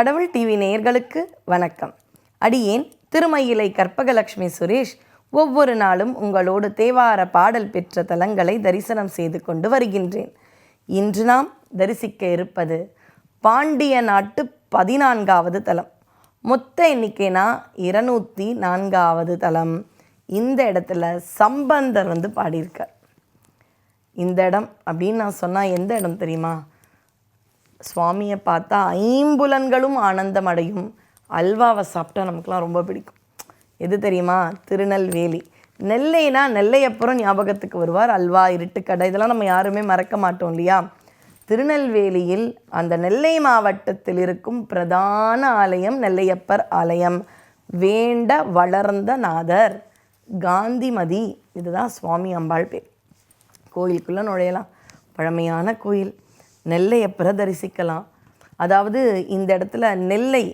கடவுள் டிவி நேயர்களுக்கு வணக்கம். அடியேன் திருமயிலை கற்பகலட்சுமி சுரேஷ் ஒவ்வொரு நாளும் உங்களோடு தேவார பாடல் பெற்ற தலங்களை தரிசனம் செய்து கொண்டு வருகின்றேன். இன்று நாம் தரிசிக்க இருப்பது பாண்டிய நாட்டு பதினான்காவது தலம். மொத்த எண்ணிக்கைனா இருநூற்றி நான்காவது தலம். இந்த இடத்துல சம்பந்தர் வந்து பாடியிருக்கார். இந்த இடம் அப்படின்னு நான் சொன்னால் எந்த இடம் தெரியுமா? சுவாமியை பார்த்தா ஐம்புலன்களும் ஆனந்தம் அடையும். அல்வாவை சாப்பிட்டா நமக்குலாம் ரொம்ப பிடிக்கும். எது தெரியுமா? திருநெல்வேலி. நெல்லைனா நெல்லையப்புறம் ஞாபகத்துக்கு வருவார். அல்வா இருட்டுக்கடை இதெல்லாம் நம்ம யாருமே மறக்க மாட்டோம் இல்லையா? திருநெல்வேலியில் அந்த நெல்லை மாவட்டத்தில் இருக்கும் பிரதான ஆலயம் நெல்லையப்பர் ஆலயம். வேண்ட வளர்ந்த நாதர் காந்திமதி. இதுதான் சுவாமி அம்பாள் பேர். கோயிலுக்குள்ளே நுழையலாம். பழமையான கோயில். நெல்லையை தரிசிக்கலாம் அதாவது இந்த இடத்துல நெல்லை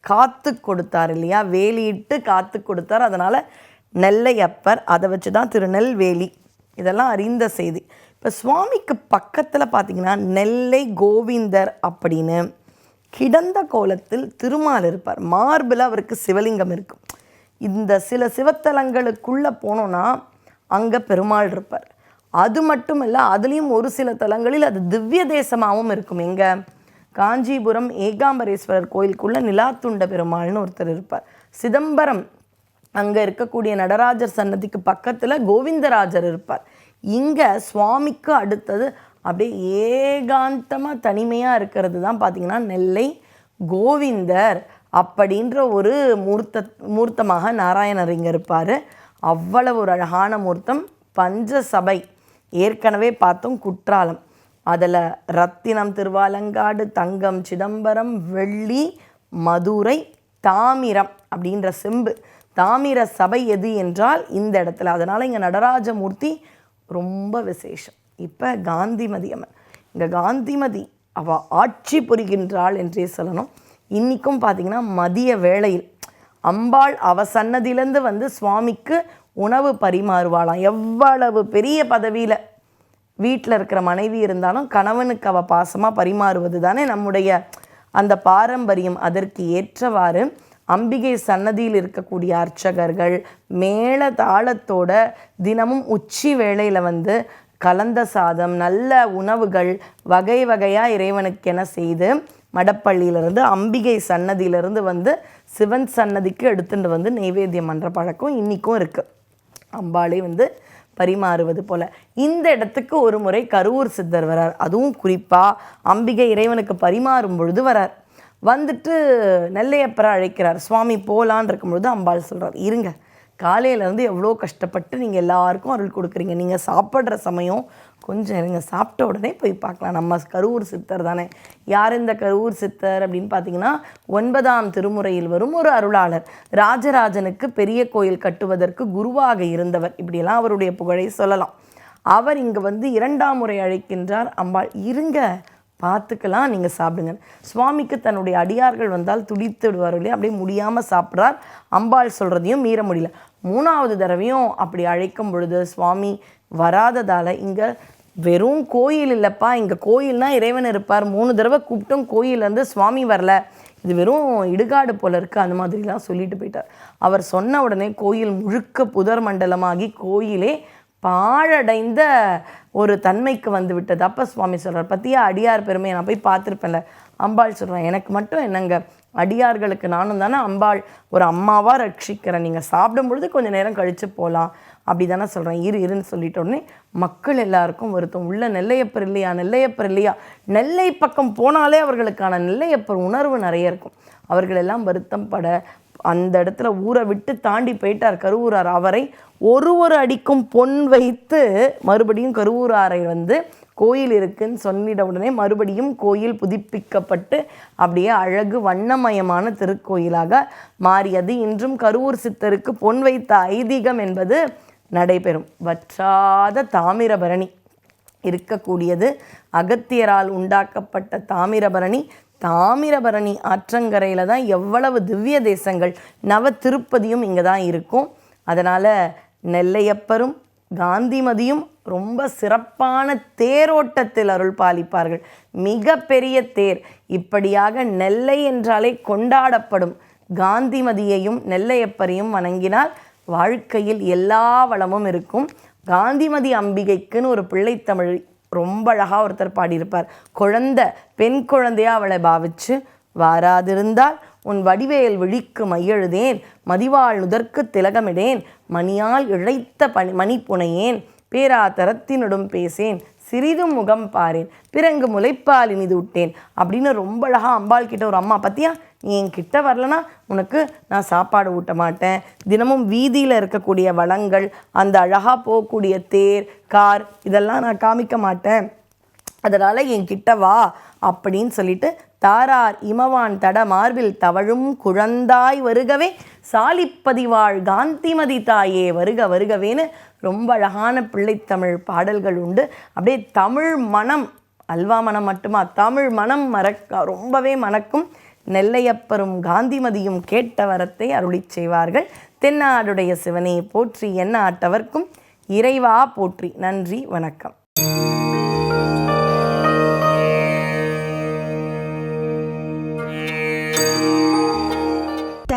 காத்து கொடுத்தார் இல்லையா? வேலியிட்டு காத்து கொடுத்தார். அதனால் நெல்லையப்பர் அதை வச்சு தான் திருநெல்வேலி. இதெல்லாம் அறிந்த செய்தி. இப்போ சுவாமிக்கு பக்கத்தில் பார்த்தீங்கன்னா நெல்லை கோவிந்தர் அப்படின்னு கிடந்த கோலத்தில் திருமால் இருப்பார். மார்பில் அவருக்கு சிவலிங்கம் இருக்கும். இந்த சில சிவத்தலங்களுக்குள்ளே போனோன்னா அங்கே பெருமாள் இருப்பார். அது மட்டும் இல்லை அதுலேயும் ஒரு சில தலங்களில் அது திவ்ய தேசமாகவும் இருக்கும். எங்கே? காஞ்சிபுரம் ஏகாம்பரேஸ்வரர் கோயிலுக்குள்ள நிலாத்துண்ட பெருமாள்னு ஒருத்தர் இருப்பார். சிதம்பரம் அங்கே இருக்கக்கூடிய நடராஜர் சன்னதிக்கு பக்கத்தில் கோவிந்தராஜர் இருப்பார். இங்கே சுவாமிக்கு அடுத்தது அப்படியே ஏகாந்தமாக தனிமையாக இருக்கிறது தான் பார்த்தீங்கன்னா நெல்லை கோவிந்தர் அப்படின்ற ஒரு மூர்த்த மூர்த்தமாக நாராயணர் இங்கே இருப்பார். அவ்வளவு ஒரு அழகான மூர்த்தம். பஞ்சசபை ஏற்கனவே பார்த்தோம் குற்றாலம். அதில் ரத்தினம் திருவாலங்காடு தங்கம் சிதம்பரம் வெள்ளி மதுரை தாமிரம் அப்படின்ற செம்பு. தாமிர சபை எது என்றால் இந்த இடத்துல. அதனால் இங்கே நடராஜமூர்த்தி ரொம்ப விசேஷம். இப்போ காந்திமதி அம்மன். இங்கே காந்திமதி அவள் ஆட்சி புரிகின்றாள் என்றே சொல்லணும். இன்றைக்கும் பார்த்திங்கன்னா மதிய வேளையில். அம்பாள் அவ சன்னதியிலேருந்து வந்து சுவாமிக்கு உணவு பரிமாறுவாளாம். எவ்வளவு பெரிய பதவியில் வீட்டில் இருக்கிற மனைவி இருந்தாலும் கணவனுக்கு அவ பாசமாக பரிமாறுவது தானே நம்முடைய அந்த பாரம்பரியம். அதற்கு ஏற்றவாறு அம்பிகை சன்னதியில் இருக்கக்கூடிய அர்ச்சகர்கள் மேல தாளத்தோட தினமும் உச்சி வேளையில் வந்து கலந்த சாதம் நல்ல உணவுகள் வகை வகையாக இறைவனுக்கென செய்து மடப்பள்ளியிலிருந்து அம்பிகை சன்னதியிலிருந்து வந்து சிவன் சன்னதிக்கு எடுத்துட்டு வந்து நெய்வேத்தியம் பண்ணுற பழக்கம் இன்றைக்கும் இருக்குது அம்பாளே வந்து பரிமாறுவது போல. இந்த இடத்துக்கு ஒரு முறை கரூர் சித்தர் வரார். அதுவும் குறிப்பாக அம்பிகை இறைவனுக்கு பரிமாறும் பொழுது வரார். வந்துட்டு நெல்லையப்பரை அழைக்கிறார். சுவாமி போலான் இருக்கும்பொழுது அம்பாள் சொல்கிறார் இருங்க காலையிலேருந்து எவ்வளோ கஷ்டப்பட்டு நீங்கள் எல்லாருக்கும் அருள் கொடுக்குறீங்க. நீங்கள் சாப்பிட்ற சமயம் கொஞ்சம் இருங்க. சாப்பிட்ட உடனே போய் பார்க்கலாம். நம்ம கரூர் சித்தர் தானே. யார் இந்த கரூர் சித்தர் அப்படின்னு பார்த்தீங்கன்னா ஒன்பதாம் திருமுறையில் வரும் ஒரு அருளாளர். ராஜராஜனுக்கு பெரிய கோயில் கட்டுவதற்கு குருவாக இருந்தவர். இப்படியெல்லாம் அவருடைய புகழை சொல்லலாம். அவர் இங்கே வந்து இரண்டாம் முறை அழைக்கின்றார். அம்பாள் இருங்க. பார்த்துக்கலாம் நீங்கள் சாப்பிடுங்க. சுவாமிக்கு தன்னுடைய அடியார்கள் வந்தால் துடித்து விடுவார் இல்லையா? அப்படியே முடியாமல் சாப்பிட்றார். அம்பாள் சொல்கிறதையும் மீற முடியல. மூணாவது தடவையும் அப்படி அழைக்கும் பொழுது சுவாமி வராததால் இங்கே வெறும் கோயில் இல்லைப்பா இங்கே கோயில்னா இறைவன் இருப்பார். மூணு தடவை கூப்பிட்டும் கோயிலேருந்து சுவாமி வரல. இது வெறும் இடுகாடு போல இருக்குது அந்த மாதிரிலாம் சொல்லிட்டு போயிட்டார். அவர் சொன்ன உடனே கோயில் முழுக்க புதர் மண்டலமாகி கோயிலே பாழடைந்த ஒரு தன்மைக்கு வந்து விட்டது. அப்போ சுவாமி சொல்கிறார் பற்றியா அடியார் பெருமையை நான் போய் பார்த்துருப்பேன்ல. அம்பாள் சொல்கிறேன் எனக்கு மட்டும் என்னங்க? அடியார்களுக்கு நானும் தானே அம்பாள். ஒரு அம்மாவாக ரட்சிக்கிறேன். நீங்கள் சாப்பிடும் பொழுது கொஞ்சம் நேரம் கழித்து போகலாம் அப்படி தானே சொல்கிறேன் இரு இருன்னு சொல்லிட்ட உடனே மக்கள் எல்லாருக்கும் வருத்தம். உள்ள நெல்லையப்பர் இல்லையா? நெல்லையப்பர் இல்லையா? நெல்லை பக்கம் போனாலே அவர்களுக்கான நெல்லையப்பர் உணர்வு நிறைய இருக்கும். அவர்களெல்லாம் வருத்தம் பட அந்த இடத்துல ஊரை விட்டு தாண்டி போயிட்டார் கருவூரார். அவரை ஒரு ஒரு அடிக்கும் பொன் வைத்து மறுபடியும் கருவூராரை வந்து கோயில் இருக்குன்னு சொல்லிட உடனே மறுபடியும் கோயில் புதுப்பிக்கப்பட்டு அப்படியே அழகு வண்ணமயமான திருக்கோயிலாக மாறியது. இன்றும் கருவூர் சித்தருக்கு பொன் வைத்த ஐதீகம் என்பது நடைபெறும். வற்றாத தாமிரபரணி இருக்கக்கூடியது. அகத்தியரால் உண்டாக்கப்பட்ட தாமிரபரணி தாமிரபரணி ஆற்றங்கரையில் தான் எவ்வளவு திவ்ய தேசங்கள் நவ திருப்பதியும் இங்கே தான் இருக்கும். அதனால் நெல்லையப்பரும் காந்திமதியும் ரொம்ப சிறப்பான தேரோட்டத்தில் அருள் பாலிப்பார்கள். மிக பெரிய தேர். இப்படியாக நெல்லை என்றாலே கொண்டாடப்படும். காந்திமதியையும் நெல்லையப்பரையும் வணங்கினால் வாழ்க்கையில் எல்லா வளமும் இருக்கும். காந்திமதி அம்பிகைக்குன்னு ஒரு பிள்ளைத்தமிழ் ரொம்ப அழகாக ஒருத்தர் பாடியிருப்பார். குழந்த பெண் குழந்தையா அவளை பாவிச்சு வாராதிருந்தால் உன் வடிவேல் விழிக்கு மையெழுதேன் மதிவாள் நுதற்கு திலகமிடேன் மணியால் இழைத்த பணி மணிப்புனையேன் புனையேன் தரத்தினுடும் பேசேன் சிறிதும் முகம் பாரேன் பிறங்கு முளைப்பால் இனிது விட்டேன் அப்படின்னு ரொம்ப அழகா அம்பாள் கிட்ட ஒரு அம்மா பத்தியா நீ என் கிட்ட வரலனா உனக்கு நான் சாப்பாடு ஊட்ட மாட்டேன். தினமும் வீதியில் இருக்கக்கூடிய வளங்கள் அந்த அழகாக போகக்கூடிய தேர் கார் இதெல்லாம் நான் காமிக்க மாட்டேன். அதனால் என் கிட்ட வா அப்படின்னு சொல்லிட்டு தாரார் இமவான் தட மார்பில் தவழும் குழந்தாய் வருகவே சாலிப்பதிவாள் காந்திமதி தாயே வருக வருகவேன்னு ரொம்ப அழகான பிள்ளைத்தமிழ் பாடல்கள் உண்டு. அப்படியே தமிழ் மனம் அல்வா மனம் மட்டுமா? தமிழ் மனம் மறக்க ரொம்பவே மணக்கும் நெல்லையப்பரும் காந்திமதியும் கேட்ட வரத்தை அருளிச் செய்வார்கள். தென்னாடுடைய சிவனை போற்றி என்ன ஆட்டவர்க்கும் இறைவா போற்றி. நன்றி வணக்கம்.